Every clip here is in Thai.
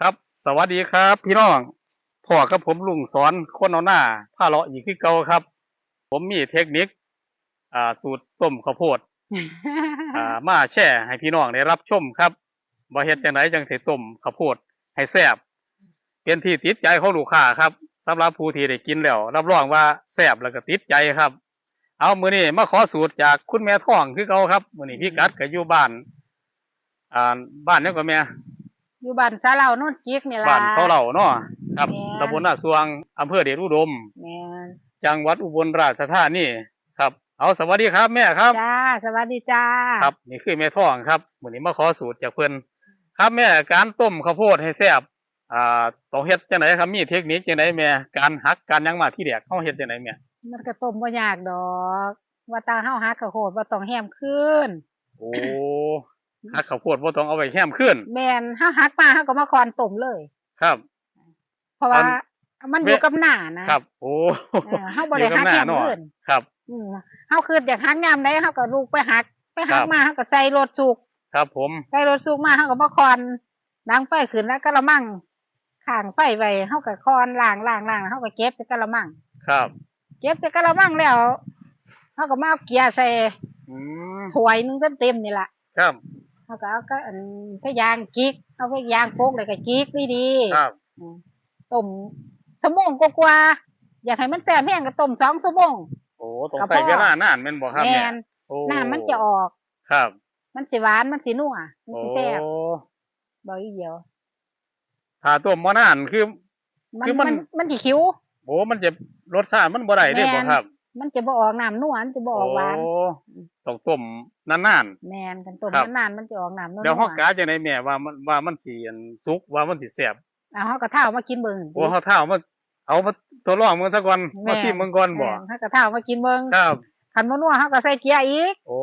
ครับ สวัสดีครับ พี่น้องพ่อกับผมลุงสอนคนเอาหน้าผ้าเลาะอีกคือเก่าครับ ผมมีเทคนิค อ่า สูตรต้มข้าวโพด อ่า มาแช่ให้พี่น้องได้รับชมครับว่าเฮ็ดจังไดจังสิต้มข้าวโพดให้แซ่บเป็นที่ติดใจของลูกค้าครับสำหรับผู้ที่ได้กินแล้ว รับรองว่าแซ่บแล้วก็ติดใจครับ เอามื้อนี้มาขอสูตรจากคุณแม่ท้องคือเก่าครับมื้อนี้พี่กัดก็อยู่บ้าน อ่า บ้านนี้ก็แม่ อยู่บ้านซาเหล่าโน่นจิกนี่ล่ะบ้านเสาเหล่าเนาะครับแม่นตำบลนาสวงอำเภอเดชอุดม แม่นจังหวัดอุบลราชธานีครับ เอาสวัสดีครับแม่ครับ จ้าสวัสดีจ้าครับนี่คือแม่ท้องครับวันนี้มาขอสูตรจากเพิ่นครับแม่การต้มข้าวโพดให้แซ่บอ่าต้องเฮ็ดจังไดครับมีเทคนิคจังไดแม่การหักการหยังมาที่แรกเฮาเฮ็ดจังไดแม่มันก็ต้มบ่ยากดอก ว่าตาเฮาฮักกะโหดบ่ต้องแฮมขึ้น โอ้ หักข้าวโพดบ่ต้องเอาไว้แห้มขึ้นแม่นเฮาฮักมาเฮาก็มาคอนต้มเลย ครับ เพราะว่าอันมันอยู่กับหน้านะครับ โอ้เออเฮาบ่ได้ฮักอยู่แฮกับมหน้าเนาะขึ้นครับอืมเฮาคืออยากฮักยามใดเฮาก็ลูกไปฮัก ไปฮัคกรับมาเฮาก็ใส่รถสุก ครับ ผมใส่รถสุกมาเฮาก็มาคอนดังไฟขึ้นแล้วกะละมังข้างไฟไว้เฮาก็คอนล้างล้างล้างเฮาก็เก็บใส่กะละมังครับ เก็บใส่กะละมังแล้วเขาก็มาเอาเกียร์ใส่อืมถ้วยหนึงเต็มๆนี่แหละครับ เขาก็เอาก็อันพยางจิกเอาพยางโปกเลยก็จิกดีครับ ๆอืมต้มสมงกว่าๆอยากให้มันแซ่บแห้งก็ต้มสองชั่วโมง โอ้ต้องกับใส่พ่อเวลานานแม่นบ่ครับแมแม่นโอ้น้ำมันจะออก ครับมันสิหวานมันสินัวมันสิแซ่บโอ้บ่อีเดียว ถ้าต้มบ่นานคือ มันคือมันมันมันสิคิ้ว โอ้มันจะรสชาติมันบ่ได้เด้แม่บ่น ครับ มันจะบ่ออกน้ำนัวมันจะบ่ออกหวานโอ้ต้องต้มนานแมนกันต้มครับ นานๆมันจะออกน้ำนัวๆแล้วเฮากะจังไดแม่ว่ามันว่ามันสิอันสุกว่ามันสิแซ่บเอาเฮากระเท่ามากินเบิ่งโอ้เฮาเท่ามาเอามาทดลองเบิ่งซะก่อนแม่มาชิมเบิ่งก่อนบ่แม่นเฮากระเท่ามากินเบิ่งครับ คันบ่นัวเฮาก็ใส่เกียร์อีก โอ้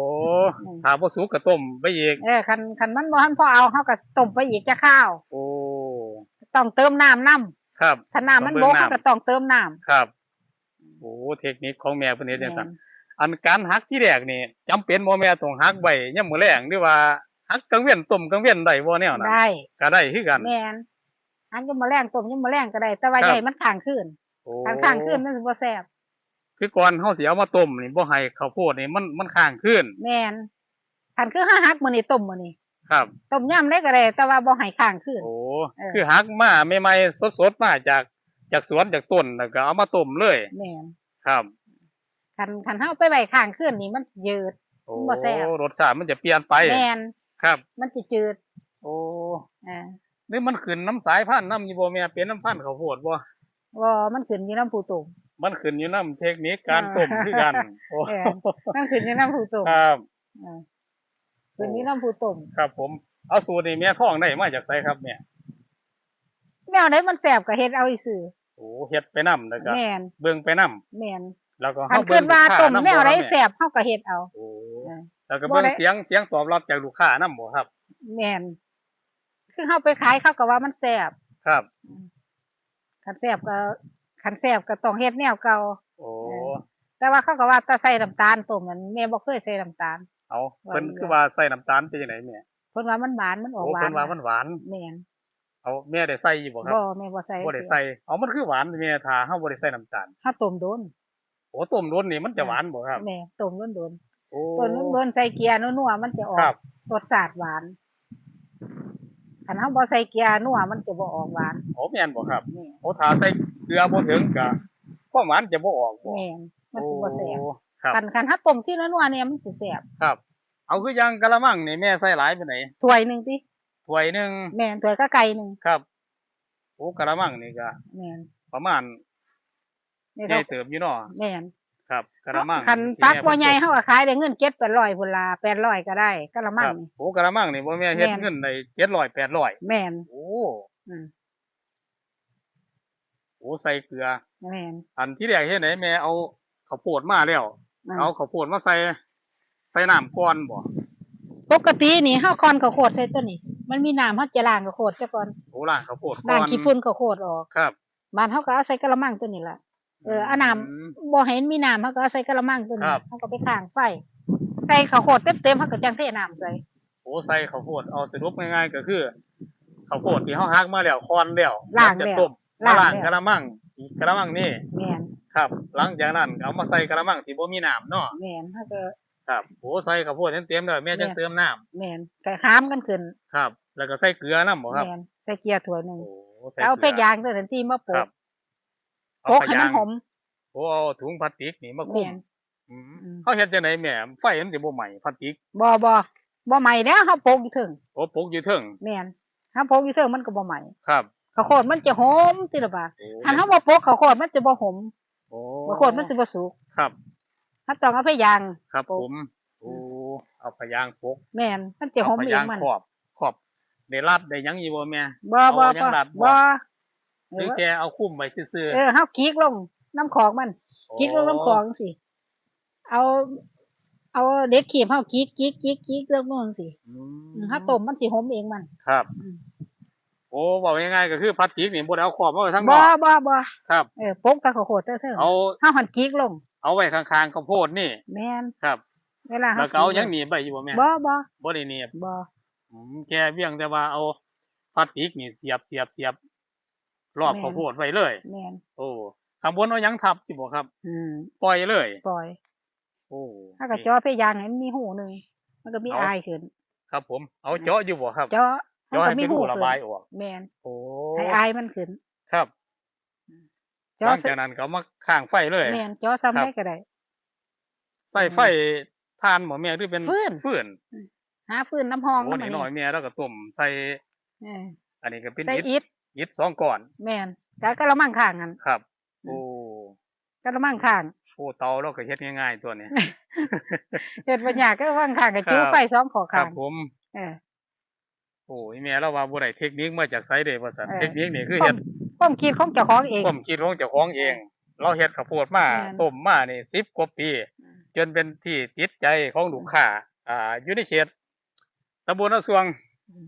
อืม ถ้าบ่สุกก็ต้มไปอีกเออคันคันมันบ่ทันพอเอาเฮาก็ต้มไปอีกจะข้าว โอ้ต้องเติมน้ำนำครับ ถ้าน้ำมันต้องบเบิ่กงน้ำ เฮาก็ต้องเติมน้ำครับ โอ้เทคนิคของแม่เพิ่นเฮ็ดจังซั่นแม่อันการหักที่แรกนี่จำเป็นบ่แม่ต้องหักไว้ยามมื้อแลงหรือว่าหักกลางเว้นต้มกลางเว้นได้บ่แนวนั้นได้ก็ได้คือกันแม่นอันจะมาแรงต้มยังมาแรงก็ได้ แต่ว่าครับใหญ่มันข้างขึ้นโอ้ข้างข้างขึ้นมันสิบ่แซ่บคือก่อนเฮาสิเอามาต้มนี่บ่ให้ข้าวโพดนี่มันมันค้างขึ้นแม่นคันคือห้าฮักมื้อนี้ต้มมื้อนี้ครับต้มยำได้ก็ได้แต่ว่าบ่ให้ข้างขึ้นโอ้เออคือหักมาใหม่ๆสดๆมาจาก จากสวนจากต้นแล้วก็เอามาต้มเลย แม่นครับคันคันเฮาไปไว้ข้างขึ้นนี่มันยืด โอ้บ่แซ่บ รสชาติมันจะเปลี่ยนไป แม่นครับ มันสิจืดโอ้อ่านี่มันขึ้นน้ำสายพันธุ์น้ำอยู่บ่แม่เป็นน้ำพันธุ์ข้าวโพดบ่ว่ามันขึ้นอยู่น้ำผู้ตุ่ม มันขึ้นอยู่น้ำเทคนิคการต้มคือกันโอ้เออ มันขึ้นอยู่น้ำผู้ตุ่มครับ อ่าขึ้นอยู่น้ำผู้ตุ่ม ครับผม เอาสูตรนี่แม่ท้องได้มาจากไสครับเนี่ย แนวไหนมันแสบก็เฮ็ดเอาอีซื่อโอ้เฮ็ดไปนํแล้วก็แม่นเบิ่งไปนํแม่นแล้วก็คัเฮานเบิ่ขึ้งนว่าลูกค้าต้มนำแนวไหนบ่แสบเฮาก็เฮ็ดเอาโอ้เออแล้วก็บ่เบิ่งได้เสียงเสียงตอบรับจากลูกค้านำบ่ครับ แม่นคือเฮาไปขายเขาก็ว่ามันแสบครับคันแสบก็คันแสบก็ต้องเฮ็ดแนวเก่าโอ้แต่ว่าเขาก็ว่าถ้าใส่น้ำตาลต้มมันแม่บ่เคยใส่น้ำตาลเอาเพิ่นว่าคือว่าใส่น้ำตาลเป็นจังไดแม่เพิ่นว่ามันหวานมันออกโอ้หวานเพิ่นว่ามันหวานแม่น เอาแม่ได้ใส่อยู่บ่ครับบ่แม่บ่ใส่บ่ได้ใส่เอามันคือหวานแม่ถ้าเฮาบ่ได้ใส่น้ำตาลเฮาต้มโดนโอ้ต้มร้นนี่มันจะหวานบ่ครับแม่ต้มโดนโอ้ๆต้นโดนๆใส่เกียร์นัวๆมันจะออครักบรสชาติหวานคันเฮาบ่ใส่เกียร์นัวมันจะบ่ออกหวานโอ้แม่นบ่ครับแม่นโอ้ถ้าใส่เกลือบ่ถึงก็ความหวานจะบ่ออกบ่แม่นมันสิบ่แซ่บโอ้ครับคันคันถ้าต้มที่นัวๆเนี่ยมันสิแซ่บครับ เอาคือยังกะละมังนี่แม่ใส่หลายไปไหนใดถ้วยหนึงติ ถ้วยหนึงแม่นถ้วยก็ไก่หนึงครับโอ้กะละมังนี่ก็แม่นประมาณนี่ใหญ่เราเติบอยู่เนาะแม่นครับกะละมังคันที่ตักแม่บ่ใหญ่พิ่นเฮาก็ขายได้เงิน7-800พุ่นล่ะ800ก็ได้กะละมัคงรับนี่โอ้กะละมังนี่บ่แม่เฮ็ดแม่นเงินได้700 800แม่นโอ้อืมโอ้ใส่เกลือแม่นอันที่แรกเฮ็ดไหนแม่เอาข้าวโพดมาแล้วอืมเอาข้าวโพดมาใส่ใส่น้ำก่อนบ่ปกตินี่เฮาคอนข้าวโพดใส่ตัวนี้ มันมีน้ำเฮาจะล้างข้าวโพดซะก่อนโอ้ล้างข้าวโพดก่ล้างอนขี้ฝุ่นข้าวโพดออกครับ บ้านเฮาก็เอาใส่กะละมังตัวนี้ล่ะ เออเอาน้ำบ่เห็นมีน้ำเฮาก็เอาใส่กะละมังตัวคนี้รับเฮาก็ไปข้างไฟใส่ข้าวโพดเต็มๆเฮาก็จังเทน้ำใส่โอ้ใส่ข้าวโพดเอาสรุปง่ายๆก็คือข้าวโพดที่เฮาหักมาแล้วคอนแล้วล้างจะแล้วต้มมาล้างล้างแล้วกระมังอีกกระมังนี่ แม่นครับ หลังจากนั้นเอามาใส่กระมังที่บ่มีน้ำเนาะแม่นถ้าก็ ครับโอ้ใส่ข้าวโพดเต็มๆแล้วแม่จังแม่นเติมน้ำแม่นก็ห้ามกันขึ้นครับ แล้วก็ใส่เกลือนำบ่ครับแม่นใส่เกียร์ถ้วยหนึงโอ้ใส่เอาเกเพลืชรยางตัวนั้นที่มาโปครักบโปกให้มันหอมโอ้เอาถุงพลาสติกนี่มาคลุแม่มนอืมอืมเขาเฮ็ดจังไดแม่ไฟมันสิบ่ไหม้พลาสติกบ่บ่บ่ใหม่แล้วเฮาโปกอยู่ถึงโอ้ปลูกอยู่เทิงแม่นถ้าโปกอยู่ถึงมันก็บ่ใหม่ครับข้าวโพดมันจะหอมติละบาโอ้คันเฮาบ่โปกข้าวโพดมันจะบ่หอมโอ้ข้าวโพดมันสิบ่สุกครับ ถ้าต้องเอาไปยางครับปลูกผม โอ้เอาพยางปกแม่นมันจะหอมเอาพเอยางงมันครอบครอบได้รัดได้หยังอยู่บ่แม่บ่บ่เอายับ่งรัดบ่บ่หรือแกเอาคุ้มไว้ซื่อเออเฮากิ๊กลงน้ำของมันๆกิ๊กลงน้ำของสิเอาเอาเด็ดขีมเฮากิ๊กกิ๊กกิ๊กกิ๊กลงนู่นสิอือืมถ้าต้มมันสิหอมเองมัน ครับอืมโอ้บอกง่ายๆก็คือพลาสติกนี่บ่ได้เอาขอบมาไว้ทั้งนบ่อกบ่บ่ครับเออปกตะข้าวโพดเทิงเอาๆเฮาหันกิ๊กลง เอาไว้ข้างๆข้าวโพดนี่ แม่นครับ เวลาแล้วก็เอาหยังหนีบไว้อยู่บ่แม่บ่บ่บ่ได้หนีบบ่อืมแกเพียงแต่ว่าเอาพลาสติกนี่เสียบเสียบเสียบรอบข้าวโพดไว้เลย แม่นโอ้ข้างบนเอาหยังทับสิบ่ครับ อืมปล่อยเลย ปล่อย โอ้ถ้าก็จ่อไปยางให้มันมีหูหนึงมันก็มีเอาอายขึ้นครับ ผม เอาเจาะอยู่บ่ครับจ่อมันเจาะก็ให้มีเป็นหูรูระขึ้นบายออก แม่นโอ้ให้อายมันขึ้น ครับ หจ่อลังใส่จากนั้นก็เอามาข้างไฟเลยแม่นจ่อซ้ำครับได้ก็ได้ใส่ไฟทานบ่แม่หรือเป็นฟืนฟืนหาฟืนน้ำหองโอ้น้ำนี่มันน้อยแม่แล้วก็ต้มใส่เอออันนี้ก็เป็นใส่อิฐอิฐอิฐสองก้อน แม่นก็กระมังข้างกันครับอืมโอ้กระมังข้างโอ้เตาเราก็เฮ็ดง่ายๆตัวนี้เฮ็ดบ่ยากก็ว่างข้างก็จูครับไฟสองขอครัข้าบงผมเออโอ้ยแม่เราว่าบ่ได้เทคนิคมาจากไสเด้ว่าซั่นเออเทคนิคนี่คือควาเฮ็มด ความคิดของเจ้าของเองความคิดของเจ้าของเอง เราเฮ็ดข้าวโพดมาแม่น ต้มมานี่10กว่าปีอืมจนเป็นที่ติดใจของลูกค้าอ่าอยู่ในเขตตำบลนาสวงอืม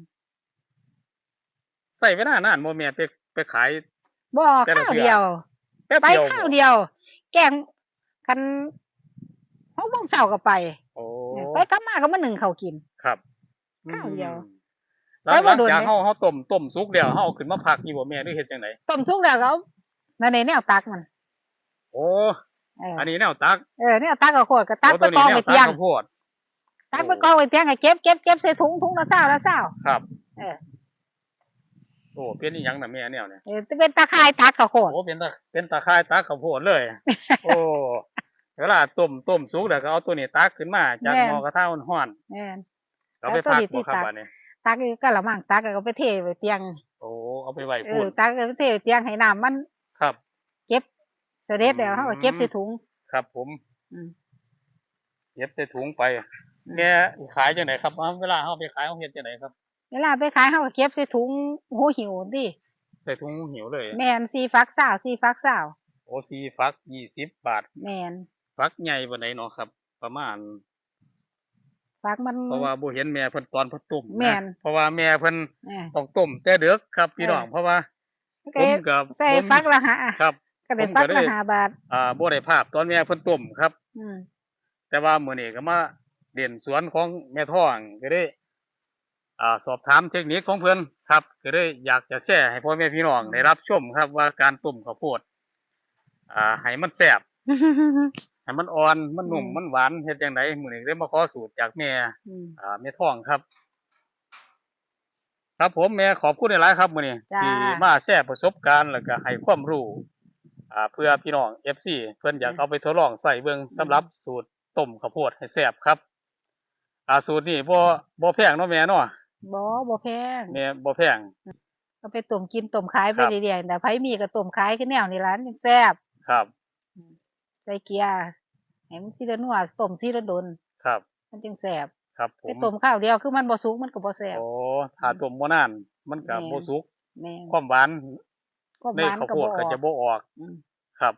ใส่เวลานานบ่แม่ไปไปขาย บ่แต่ละข้าวเทื่อ เดียว แป๊บไปเดียวข้าวบ่เดียว แกงกันหกโมงเช้าก็ไป โอ้ไปกลับมาก็มาหนึ่งข้าวกิน ครับข้าวเดียว อืม แล้วไปหบ่ลังโดนจากเลยเฮาเฮาต้มต้มสุกแล้วเฮาเอาขึ้นมาพักอยู่บ่แม่หรือเฮ็ดจังไดต้มทุกแล้วก็เอานั่นในแนวตักมันโอ้เอออันนี้แนวตักเออแนวตักก็โคตรก็ตักโอ้ไปตัวกนี้องแนไว้วตักเตียงข้าวโพดตักไปกองไว้เตียงให้เก็บเก็บเก็บใส่ถุงถุงละเศร้าละเศร้าครับ เออโอ้เป็นอีหยังน่ะแม่แนวเนี่ยเออเป็นตาคายตักก็โคตรโอ้เป็นตาเป็นตาข่ายตักข้าวโพดเลย โอ้เวลาต้มต้มสุกแล้วก็เอาตัวนี้ตักขึ้นมาจากหม้อกระทะร้อนแม่นๆเอาไปแล้วตัวพักนี้ที่บ่ครับตักบัดนี้ ตักอยู่ก็ละมั่งตักก็ไปเทไว้เตียงโอ้เอาไปไว้เอพุ่อนตักก็ไปเทไว้เตียงให้น้ำมันครับ เก็บเสด็จแล้วอืมเขาก็เก็บใส่ถุง ครับ ผมอืมเย็บใส่ถุงไปแม่ขายจังไดครับเอาเวลาเฮาไปขายเฮาเฮ็ดจังไดครับ เวลาไปขายเขาก็เก็บใส่ถุงหูหิวดิใส่ถุงหิวเลยแมนซีฟักสาวซีฟักสาวโอซีฟักยี่สิบบาท แมนฟักใหญ่ปานใดเนาะครับ ประมาณ ฟักมัน เพราะว่าบ่เห็นแม่เพิ่นตอนเพิ่นต้มะแม่น เพราะว่าแม่เพิ่นเออต้องต้มแต่เด็กครับพี่น้องเออเพราะว่าก็ผมกับใส่ผมฟักละหาครับ ก็ได้ผมก็ฟักได้ ละหาบาท อ่าบ่ได้ภาพตอนแม่เพิ่นต้มครับ อืมแต่ว่ามื้อนี้ก็มาเด่นสวนของแม่ท้องก็ได้อ่าสอบถามเทคนิคของเพิ่นครับ ก็ได้อยากจะแชร์ให้พ่อแม่พี่น้องได้รับชมครับว่าการต้มข้าวโพดอ่าให้มันแซ่บ ให้มันอ่อนมันนุ่มอืมมันหวานเฮ็ดจังไดมื้อนี้ได้มาขอสูตรจากแม่อืมอ่าแม่ท้องครับ ครับผมแม่ขอบคุณหลายๆครับมื้อนี้จ้าที่มาแชร์ประสบการณ์แล้วก็ให้ความรู้อ่าเพื่อพี่น้อง FC เพิ่นอยากเอาไปทดลองใส่เบิ่งสำหรับสูตรต้มข้าวโพดให้แซ่บครับอ่าสูตรนี้บ่บ่แพงเนาะแม่เนาะบ่บ่แพงแม่บ่แพงก็ไปต้มกินต้มขายไปครับเรื่อยๆแต่ไผมีก็ต้มขายคือแนวนี้ร้านจังแซ่บครับใส่เกียร์ให้มันสิละนัวต้มสิละดนครับ มันจังแซ่บครับผไปมต้มข้าวเดียวคือมันบ่สุกมันก็บ่แซ่บโอ้ถ้าต้มบ่นานมันก็แม่นบ่สุกแม่นความหวานก็ในหวานข้าวก็โพบ่ดอก็จะอกบ่ออกอืมครับ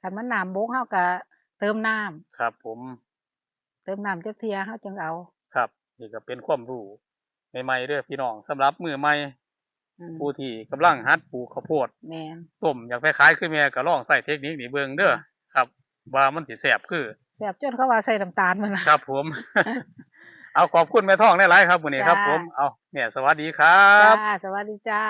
คันมันน้ำบกเฮาก็เติมน้ำครับ ผม เติมน้ำจักเทียเฮาจังเอาครับนี่ก็เป็นความรู้ใหม่ๆเด้อพี่น้องสำหรับมือใหม่อืมผู้ที่กำลังหัดปลูกข้าวโพดแม่นต้มอยากไปขายคือแม่ก็ลองใส่เทคนิคนี้เบิ่งเด้อครับ ว่ามันสิแซ่บคือแซ่บจนเขาว่าใส่น้ำตาลมันล่ะครับผม เอาขอบคุณแม่ท่องหลายๆครับวันนี้ครับจ้าผมเอาเนี่ยสวัสดีครับ จ้า สวัสดีจ้า